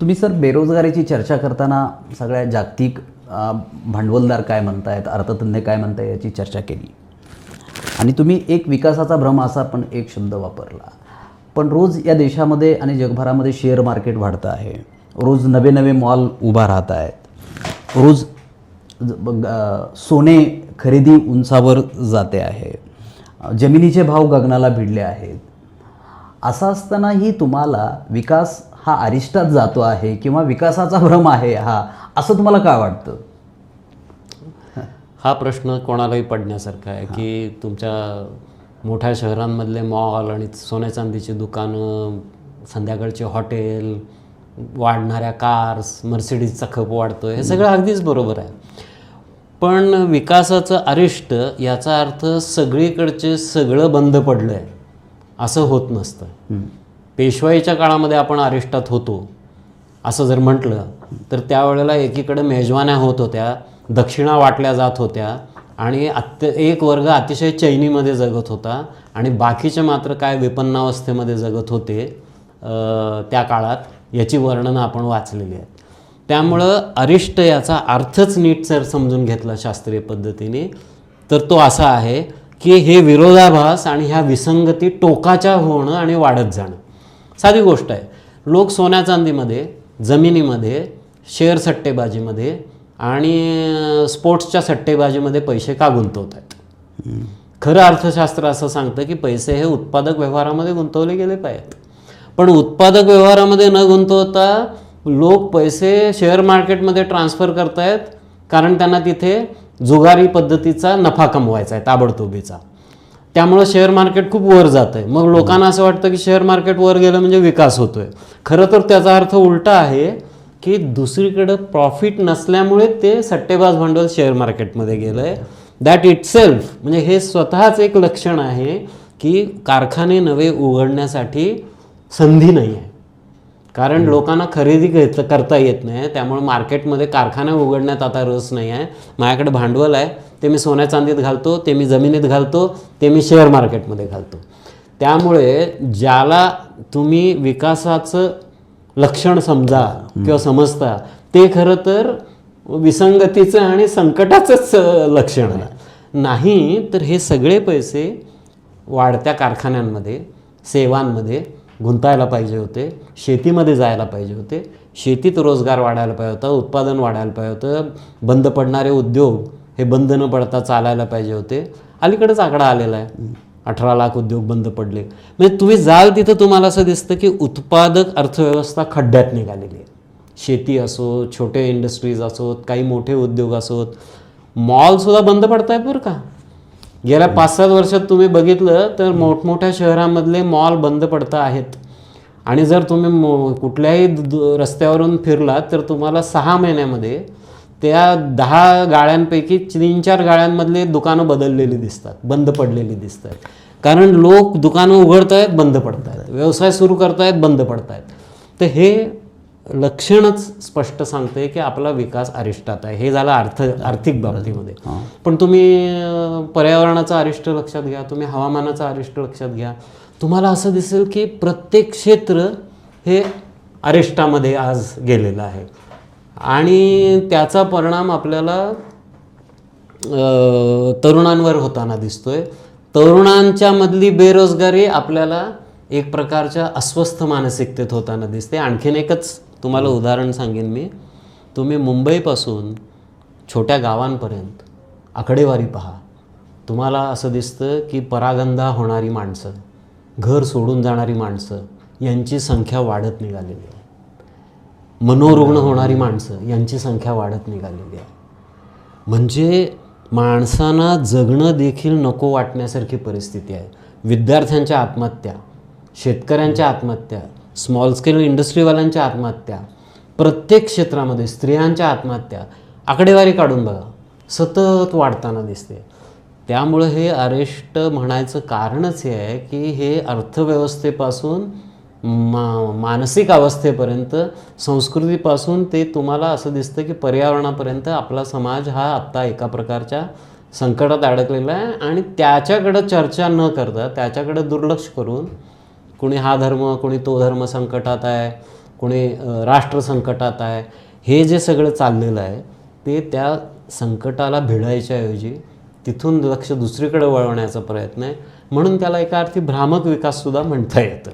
तुम्ही सर बेरोजगारीची चर्चा करताना सगळ्या जागतिक भांडवलदार काय म्हणतायत अर्थतज्ञ काय म्हणताय याची चर्चा केली. आणि तुम्ही एक विकासाचा भ्रम असा पण एक शब्द वापरला. पण रोज या देशामध्ये आणि जगभरामध्ये शेअर मार्केट वाढतं आहे. रोज नवे नवे मॉल उभा राहत आहेत. रोज सोने खरेदी उंचावर जाते आहे. जमिनीचे भाव गगनाला भिडले आहेत. असं असतानाही तुम्हाला विकास हा अरिष्टात जातो आहे किंवा विकासाचा भ्रम आहे हा असं तुम्हाला काय वाटतं? हा प्रश्न कोणालाही पडण्यासारखा आहे की तुमच्या मोठ्या शहरांमधले मॉल आणि सोन्या चांदीची दुकानं संध्याकाळचे हॉटेल वाढणाऱ्या कार्स मर्सिडीजचा खप वाढतो हे सगळं अगदीच बरोबर आहे. पण विकासाचं अरिष्ट याचा अर्थ सगळीकडचे सगळं बंद पडलं आहे असं होत नसतं. पेशवाईच्या काळामध्ये आपण अरिष्टात होतो असं जर म्हटलं तर त्यावेळेला एकीकडे मेजवान्या होत होत्या दक्षिणा वाटल्या जात होत्या आणि अत्य एक वर्ग अतिशय चैनीमध्ये जगत होता आणि बाकीचे मात्र काय विपन्नावस्थेमध्ये जगत होते त्या काळात याची वर्णनं आपण वाचलेली आहेत. त्यामुळं अरिष्ट याचा अर्थच नीट सर समजून घेतला शास्त्रीय पद्धतीने तर तो असा आहे की हे विरोधाभास आणि ह्या विसंगती टोकाच्या होणं आणि वाढत जाणं. साधी गोष्ट आहे. लोक सोन्या चांदीमध्ये जमिनीमध्ये शेअर सट्टेबाजीमध्ये आणि स्पोर्ट्सच्या सट्टेबाजीमध्ये पैसे का गुंतवत आहेत? खरं अर्थशास्त्र असं सांगतं की पैसे हे उत्पादक व्यवहारामध्ये गुंतवले गेले पाहिजेत. पण उत्पादक व्यवहारामध्ये न गुंतवता लोक पैसे शेअर मार्केटमध्ये ट्रान्सफर करतायत कारण त्यांना तिथे जुगारी पद्धतीचा नफा कमवायचा आहे ताबडतोबीचा. त्यामुळं शेअर मार्केट खूप वर जात आहे मग लोकांना असं वाटतं की शेअर मार्केट वर गेलं म्हणजे विकास होतोय. खरं तर त्याचा अर्थ उलटा आहे की दुसरीकडं प्रॉफिट नसल्यामुळे ते सट्टेबाज भांडवल शेअर मार्केटमध्ये गेलं आहे दॅट इट सेल्फ म्हणजे हे स्वतःच एक लक्षण आहे की कारखाने नवे उघडण्यासाठी संधी नाही आहे कारण लोकांना खरेदी घेत करता येत नाही. त्यामुळे मार्केटमध्ये कारखाना उघडण्यात आता रस नाही आहे माझ्याकडे भांडवल आहे. ते मी सोन्या चांदीत घालतो ते मी जमिनीत घालतो ते मी शेअर मार्केटमध्ये घालतो. त्यामुळे ज्याला तुम्ही विकासाचं लक्षण समजा किंवा समजता ते खरं तर विसंगतीचं आणि संकटाचंच लक्षण आहे. नाही तर हे सगळे पैसे वाढत्या कारखान्यांमध्ये सेवांमध्ये गुंतायला पाहिजे होते शेतीमध्ये जायला पाहिजे होते. शेतीत रोजगार वाढायला पाहिजे होता उत्पादन वाढायला पाहिजे होतं बंद पडणारे उद्योग हे बंद न पडता चालायला पाहिजे होते. अलीकडेच आकडा आलेला आहे. अठरा लाख उद्योग बंद पडले. म्हणजे तुम्ही जाल तिथं तुम्हाला असं दिसतं की उत्पादक अर्थव्यवस्था खड्ड्यात निघालेली आहे. शेती असो छोटे इंडस्ट्रीज असोत काही मोठे उद्योग असोत मॉलसुद्धा बंद पडत आहेत बरं का. गेल्या पाच सात वर्षात तुम्ही बघितलं तर मोठमोठ्या शहरामधले मॉल बंद पडत आहेत. आणि जर तुम्ही कुठल्याही रस्त्यावरून फिरलात तर तुम्हाला सहा महिन्यामध्ये त्या दहा गाळ्यांपैकी तीन चार गाळ्यांमधले दुकानं बदललेली दिसतात बंद पडलेली दिसतात. कारण लोक दुकानं उघडत आहेत बंद पडत आहेत व्यवसाय सुरू करतायत बंद पडत आहेत तर हे लक्षणच स्पष्ट सांगते की आपला विकास अरिष्टात आहे. हे झालं अर्थ आर्थिक बाबतीमध्ये. पण तुम्ही पर्यावरणाचा अरिष्ट लक्षात घ्या तुम्ही हवामानाचा अरिष्ट लक्षात घ्या. तुम्हाला असं दिसेल की प्रत्येक क्षेत्र हे अरिष्टामध्ये आज गेलेलं आहे. आणि त्याचा परिणाम आपल्याला तरुणांवर होताना दिसतोय. तरुणांच्या मधली बेरोजगारी आपल्याला एक प्रकारच्या अस्वस्थ मानसिकतेत होताना दिसते. आणखीन एकच तुम्हाला उदाहरण सांगेन मी. तुम्ही मुंबईपासून छोट्या गावांपर्यंत आकडेवारी पहा. तुम्हाला असं दिसतं की परागंदा होणारी माणसं घर सोडून जाणारी माणसं यांची संख्या वाढत निघालेली आहे. मनोरुग्ण होणारी माणसं यांची संख्या वाढत निघालेली आहे. म्हणजे माणसांना जगणं देखील नको वाटण्यासारखी परिस्थिती आहे. विद्यार्थ्यांच्या आत्महत्या शेतकऱ्यांच्या आत्महत्या स्मॉल स्केल इंडस्ट्रीवाल्यांच्या आत्महत्या प्रत्येक क्षेत्रामध्ये स्त्रियांच्या आत्महत्या आकडेवारी काढून बघा. सतत वाढताना दिसते. त्यामुळं हे अरेस्ट म्हणायचं कारणच हे आहे की हे अर्थव्यवस्थेपासून मा मानसिक अवस्थेपर्यंत संस्कृतीपासून ते तुम्हाला असं दिसतं की पर्यावरणापर्यंत आपला समाज हा आत्ता एका प्रकारच्या संकटात अडकलेला आहे आणि त्याच्याकडं चर्चा न करता त्याच्याकडं दुर्लक्ष करून कुणी हा धर्म कुणी तो धर्म संकटात आहे कोणी राष्ट्र संकटात आहे हे जे सगळं चाललेलं आहे ते त्या संकटाला भिडायच्या ऐवजी तिथून लक्ष दुसरीकडे वळवण्याचा प्रयत्न आहे. म्हणून त्याला एका अर्थी भ्रामक विकाससुद्धा म्हणता येतं.